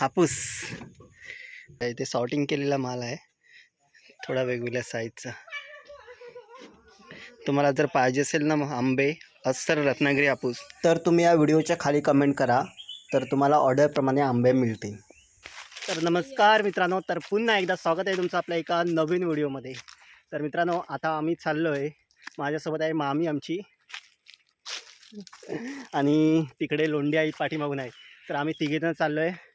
हापूस. इथे सॉर्टिंग केलेला माल आहे. थोडा वेगवेगळ्या साईजचा तुम्हाला जर पाहिजे असेल ना मग आंबे अस्तर रत्नागिरी हापूस तर तुम्ही या व्हिडिओच्या खाली कमेंट करा. तर तुम्हाला ऑर्डरप्रमाणे आंबे मिळतील. तर नमस्कार मित्रांनो तर पुन्हा एकदा स्वागत आहे तुमचं आपल्या एका नवीन व्हिडिओमध्ये तर मित्रांनो आता आम्ही चाललो आहे माझ्यासोबत आहे मामी आमची. आणि तिकडे लोंढी आई पाठीमागून आहे. तर आम्ही तिघेजण चाललो आहे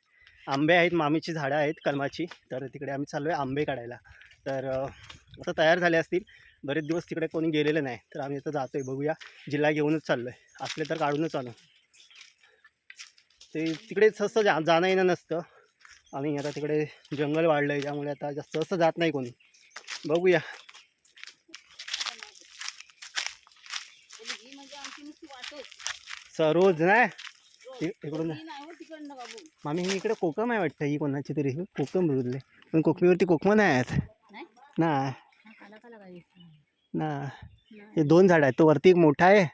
आंबे आहेत मामीची झाडं आहेत कलमाची. तर तिकडे आम्ही चाललो आहे आंबे काढायला. तर आता तयार झाले असतील. बरेच दिवस तिकडे कोणी गेलेलं नाही. तर आम्ही आता जातो आहे बघूया. जिल्हा घेऊनच चाललो आहे असले तर काढूनच आणू. ते तिकडे सहसं जा जाणं येणं नसतं. आणि आता तिकडे जंगल वाढलं आहे त्यामुळे आता जास्त सहसं जात नाही कोणी. बघूया. म्हणजे आमची नुसती वाटच स रोज नाही? इकडून ही मामी ही इकडे कोकम आहे वाटतं ही कोणाची तरी कोकम बघितले पण कोकमीवरती कोकम नाही आहेत. ना. ना. हे दोन झाड आहेत तो वरती एक मोठा आहे.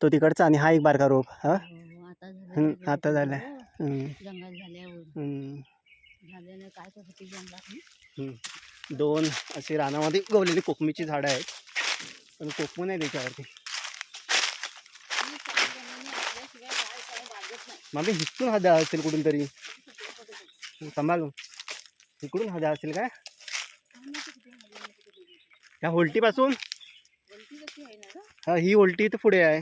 तो तिकडचा आणि हा एक बारका रोप हा? हो, आता हं, झालं आता झालं. हम्म, जंगल झाल्यावर. हम्म, झाल्यानं काय त्यासाठी जंगलात? हम्म. दोन अशी रानामध्ये उगवलेली कोकमीची झाडं आहेत पण कोकमू नाही त्याच्यावरती ही सगळी जमिनी आपल्याशिवाय काय काय वागत नाही मामी हिचकून हदा असेल कुठून तरी सांभाळून इकडून हदा असेल काय काय माहिती किती झाली, माहिती किती गेली. ह्या होलटीपासून वलती कशी आहे ना गं? हा ही होलटी तर पुढे आहे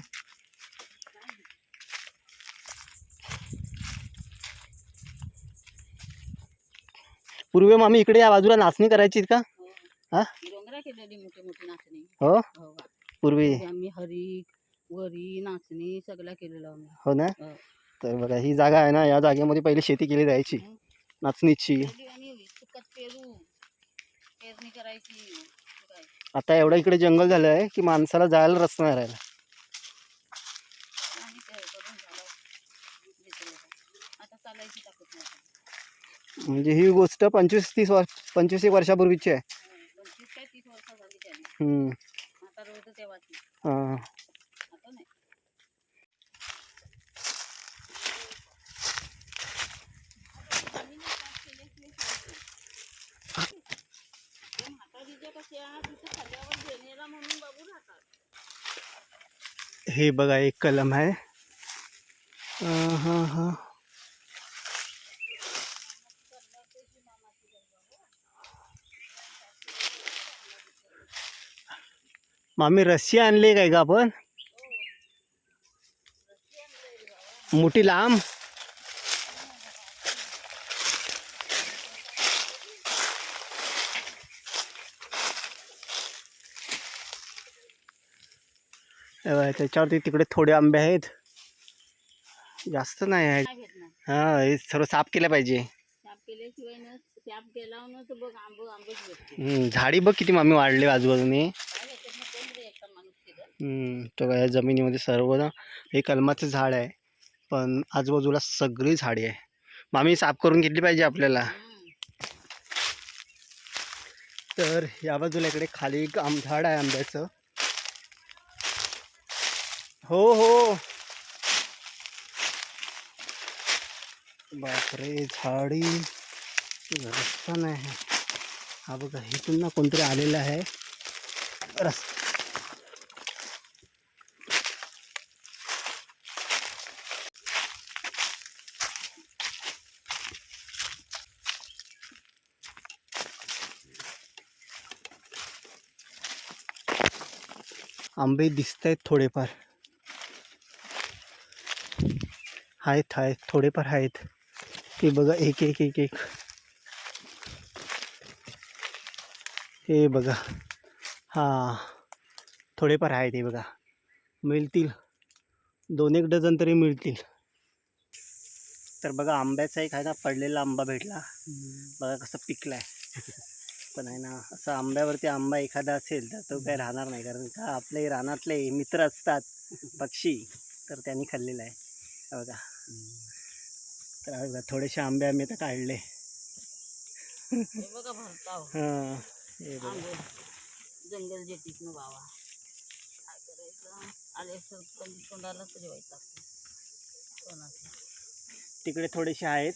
पूर्वी मामी इकडे या बाजूला नाचणी करायची का हो. हा? डोंगरा केलेली मोठी मोठी नाचणी हो हो का. पूर्वी ते आम्ही हरीक वरी नाचणी सगळं केलेलं आम्ही हो ना हो. तर बघा ही जागा आहे ना या जागेमध्ये पहिले शेती केली जायची. नाचणीची. आता एवढं इकडे जंगल झालं आहे की माणसाला जायला रस्ता नाही राहिला. म्हणजे ही गोष्ट पंचवीस तीस वर्ष पंचवीस एक वर्षापूर्वीची आहे. हं, हे बघा, एक कलम हाँ हा हा. मामी, रस्सी आणली काय का आपण? मोठी लांब. त्याच्यावरती तिकडे थोडे आंबे आहेत. जास्त नाही आहेत. हा हे सर्व साफ केलं पाहिजे. हम्म, झाडी बघ किती मामी वाढले आजूबाजूने. हम्म, तो काय या जमिनीमध्ये सर्व ना हे कलमाचं झाड आहे. पण आजूबाजूला सगळी झाडी आहे. मामी साफ करून घेतली पाहिजे आपल्याला. तर या बाजूला इकडे खाली एक आम झाड आहे आंब्याचं. हो हो। बापरे झाडी। रस्ता नाही आहे. हा बघा इथून ना कोणतरी आलेलं आहे. रस्ता. आंबे दिसत आहेत थोडेफार. आहेत आहेत थोडेफार आहेत. ते बघा एक एक एक एक. हे बघा. हां थोडेफार आहेत हे बघा. मिळतील. दोन एक डझन तरी मिळतील. तर बघा आंब्याचा एक आहे ना पडलेला आंबा भेटला. बघा कसं पिकला आहे पण आहे ना असं आंब्यावरती आंबा एखादा असेल तर तो काही राहणार नाही. कारण का आपले रानातले मित्र असतात पक्षी तर त्यांनी खाल्लेला आहे. बघा. तर बघा, थोडेसे आंबे आम्ही आता काढले. हे बघा भरताव हां. हे बघा. जंगल जेटीतनं बाबा काय करायचं? आले तोंडाला तरी कोणाचं? तिकडे थोडेसे आहेत.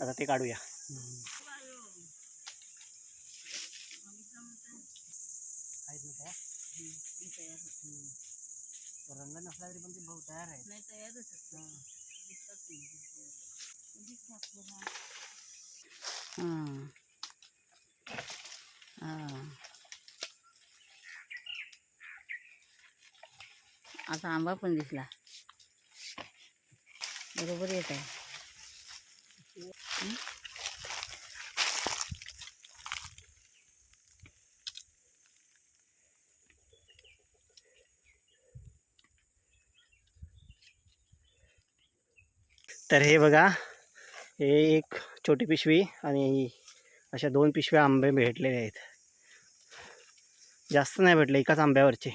आता ते काढूया. ना रंग नसला तरी पण ते भाऊ तयार आहे नाही तयारच असतं दिसतात ते. दिसतं आपल्याला. हां हां आता आंबा पण दिसला बरोबर येत आहे तर हे बघा हे एक छोटी पिशवी आणि अशा दोन पिशव्या आंबे भेटलेले आहेत. जास्त नाही भेटले एकाच आंब्यावरचे.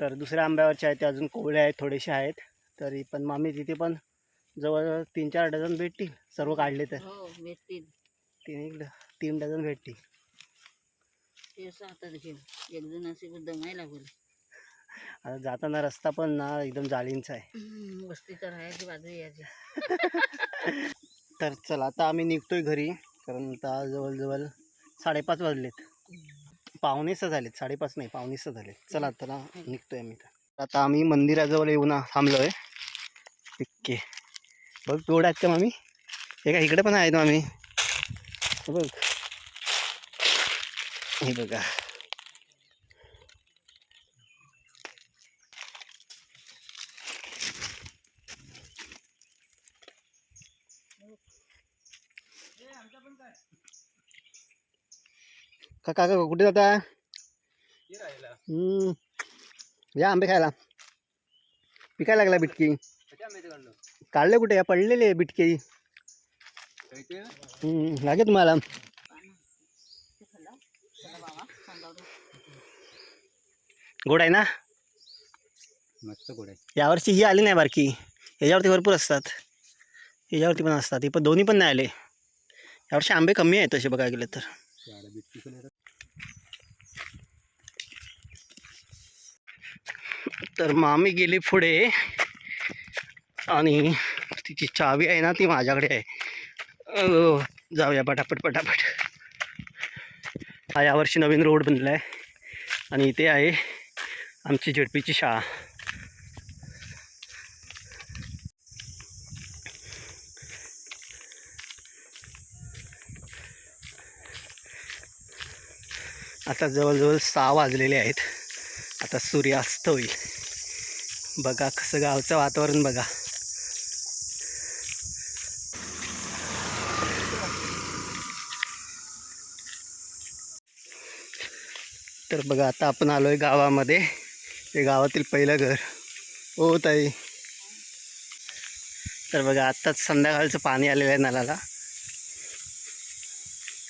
तर दुसऱ्या आंब्यावरचे आहेत ते अजून कोवळे आहेत थोडेसे आहेत. तरी पण मामी तिथे पण जवळ तीन चार डझन भेटतील. सर्व काढले तर. हो भेटतील. तीन एक तीन डझन भेटतील. एक जण असे दमायला लागेल. आता जाताना रस्ता पण ना एकदम जाळींचा आहे. तर राहायची बाजू यायची तर चला आता आम्ही निघतोय घरी कारण आता जवळजवळ साडेपाच वाजलेत. पावणेसं झालेत साडेपाच नाही पावणेसं झालेत. चला आता ना निघतोय आम्ही तर आता आम्ही मंदिराजवळ येऊन थांबलोय. इतके. बघ गोड आहेत का मामी? हे का इकडे पण आहेत मामी? हे बघ. हे बघा. काका कुठे जाता हम्म. या आंबे खायला. पिकायला लागला बिटकी. काढले? कुठे? या पडलेले बिटके. हम्म, लागे तुम्हाला. गोड आहे ना? मस्त गोड आहे. यावर्षी ही आली नाही बारकी. ह्याच्यावरती भरपूर असतात. ह्याच्यावरती पण असतात. ही पण दोन्ही पण नाही आले. यावर्षी आंबे कमी आहेत तसे बघायला गेले तर. झाडं बिटकी पण तर मामी गेली पुढे. आणि तिची चावी आहे ना ती माझ्याकडे आहे. जाऊया पटापट पटापट. हा यावर्षी नवीन रोड बनला आहे आणि इथे आहे आमची झेडपीची शाळा. आता जवळजवळ सहा वाजलेले आहेत. आता सूर्यास्त होईल. बघा कसं गावचं वातावरण बघा. तर बघा आता आपण आलो आहे गावामध्ये. हे गावातील पहिलं घर. हो ताई. तर बघा आत्ताच संध्याकाळचं पाणी आलेलं आहे नळाला.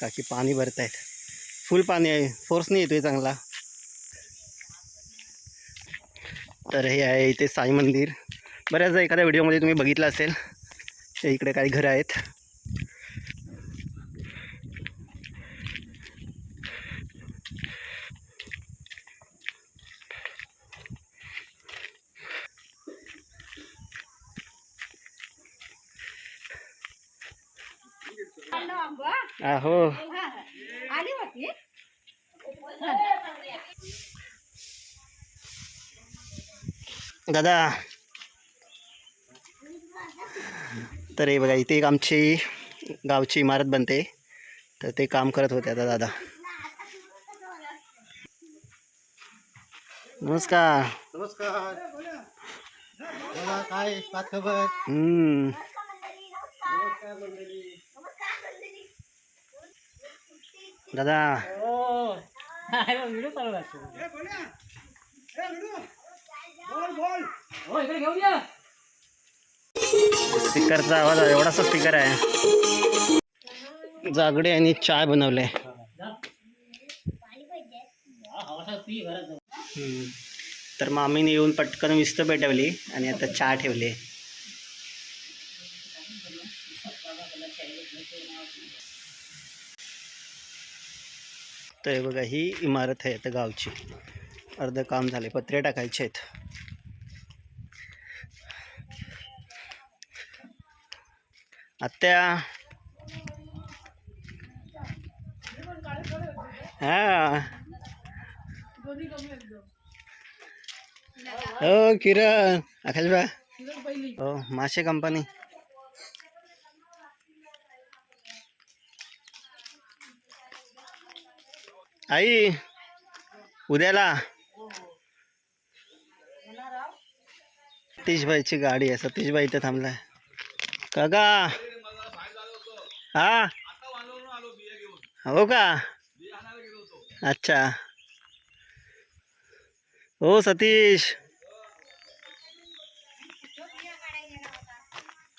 काकी पाणी भरत आहेत फुल पाणी आहे. फोर्सने येतोय चांगला. तर हे आहे इथे साई मंदिर. बऱ्याचदा एखाद्या व्हिडिओमध्ये तुम्ही बघितलं असेल ते इकडे काही घरं आहेत. आहो. दादा। तर हे बघा इथे एक आमची गावची इमारत बनते. तर ते काम करत होते आता दादा. नमस्कार. नमस्कार. काय हम्म. दादा. स्पीकरचा आवाज आहे, एवढासा स्पीकर आहे. जागडे आणि चाय बनवले. तर मामीने येऊन पटकन विस्त पेटवली आणि आता चहा ठेवली. तर हे बघा ही इमारत आहे आता गावची. अर्ध काम झाले पत्रे टाकायचे आहेत. आत्या. हा. हो किरण. आकाश बा हो मासे कंपनी आई उद्याला. सतीशबाईची गाडी आहे सतीशबाई इथं थांबलाय. काका. हा? हो का? अच्छा. हो सतीश.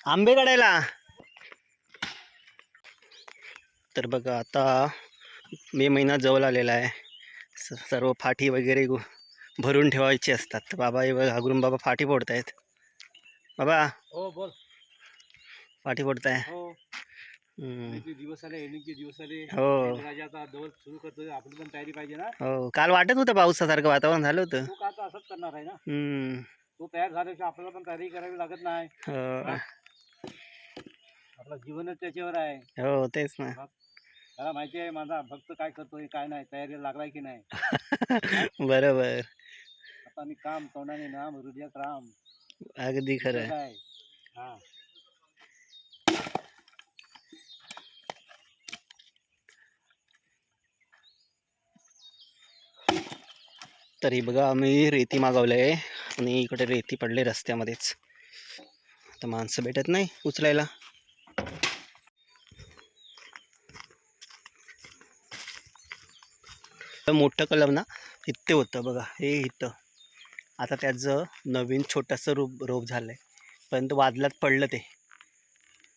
आंबे काढायला तर बघा आता मे महिना जवळ आलेला आहे. सर्व फाटी वगैरे भरून ठेवायची असतात. तर बाबा हे घागरून बाबा फाटी फोडतायत. बाबा. हो बोल. फाटी फोडताय. हो. हम्म. दिवस आले दिवस आले? हो. सुरू करतोय आपली पण तयारी पाहिजे ना? हो काल वाटत होतं पावसासारखं वातावरण झालं होतं. आता असंच करणार आहे ना? हम्म. तो तयार झाल्याशिवाय आपल्याला पण तयारी करावी लागत नाही. हो. आपलं जीवनच त्याच्यावर आहे. हो तेच ना. मला माहिती आहे माझा भक्त काय करतोय काय नाही तयारी लागलाय की नाही. बरोबर. आता मी काम तोंडाने नाम हृदयात राम. अगदी खरं. आहे काय? हा. तरी बघा आम्ही रेती मागवलं आहे आणि इकडे रेती पडले रस्त्यामध्येच. आता माणसं भेटत नाही उचलायला. मोठं कलम ना इथे होतं बघा हे इथं. आता त्याचं नवीन छोटंसं रूप रोप झालं आहे परंतु वादलात पडलं ते.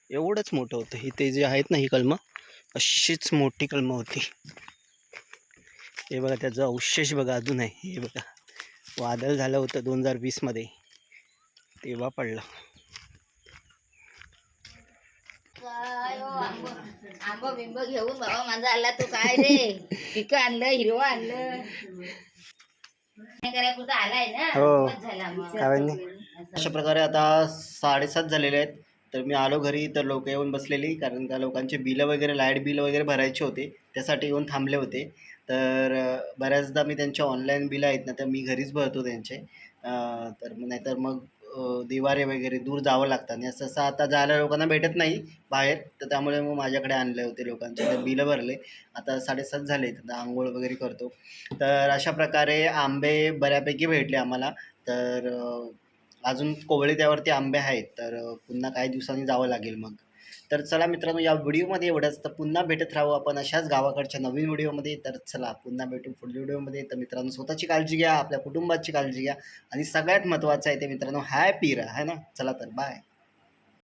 एवढंच मोठं होतं. ही ते जे आहेत ना ही कलमं अशीच मोठी कलमं होती. हे बघा त्याचं अवशेष बघा अजून आहे. हे बघा. वादळ झालं होतं दोन हजार वीसमध्ये. तेव्हा पडलं काय हो, आंब आंब बिंब घेऊन बाबा माझा आला तू काय रे पिकं आणलं हिरवं आणलं हे करायपुरतं आलाय ना हो. झाला मग. काय नाही. अशा प्रकारे आता साडेसात झालेले आहेत तर मी आलो घरी तर लोक येऊन बसलेली कारण त्या लोकांचे बिलं वगैरे लाइट बिल वगैरे भरायचे होते त्यासाठी येऊन थांबले होते तर अं, बऱ्याचदा मी त्यांचे ऑनलाईन बिलं आहेत ना तर मी घरीच भरतो त्यांचे अं, तर मग नाहीतर मग दिवारे वगैरे दूर जावं लागतं. आणि असं आता जायला लोकांना भेटत नाही बाहेर. तर त्यामुळे मग माझ्याकडे आणले होते लोकांचे. तर बिलं भरले. आता साडेसात झाले तर आंघोळ वगैरे करतो. तर अशा प्रकारे आंबे बऱ्यापैकी भेटले आम्हाला. तर अजून कोवळे त्यावरती आंबे आहेत. तर पुन्हा काही दिवसांनी जावं लागेल मग. तर चला मित्रांनो या व्हिडिओमध्ये एवढंच तर पुन्हा भेटत राहू आपण अशाच गावाकडच्या नवीन व्हिडिओमध्ये. तर चला पुन्हा भेटू पुढील व्हिडिओमध्ये. तर मित्रांनो स्वतःची काळजी घ्या आपल्या कुटुंबाची काळजी घ्या. आणि सगळ्यात महत्त्वाचं आहे ते मित्रांनो हॅपी राहा है ना? चला तर बाय